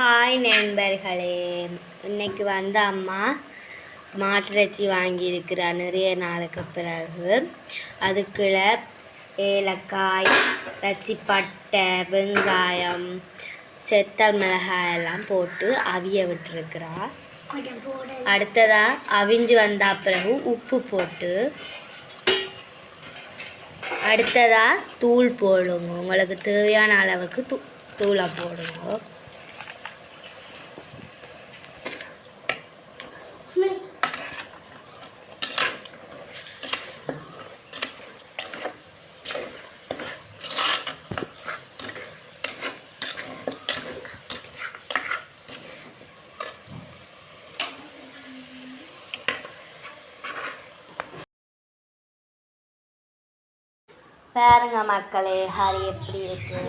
Hi நண்பர்களே. இன்னைக்கு வந்து அம்மா மாட்டிறைச்சி வாங்கியிருக்கிறா நிறைய நாளுக்கு பிறகு. அதுக்குள்ள ஏலக்காய் ரச்சிப்பட்டை பட்டை வெங்காயம் செத்தல் மிளகாய் எல்லாம் போட்டு அவிய விட்டுருக்குறா அடுத்ததாக அவிஞ்சு வந்த பிறகு உப்பு போட்டு அடுத்ததாக தூள் போடுங்க. உங்களுக்கு தேவையான அளவுக்கு தூ தூளை போடுங்க. பாருங்க மக்களே ஹரி எப்படி இருக்கு?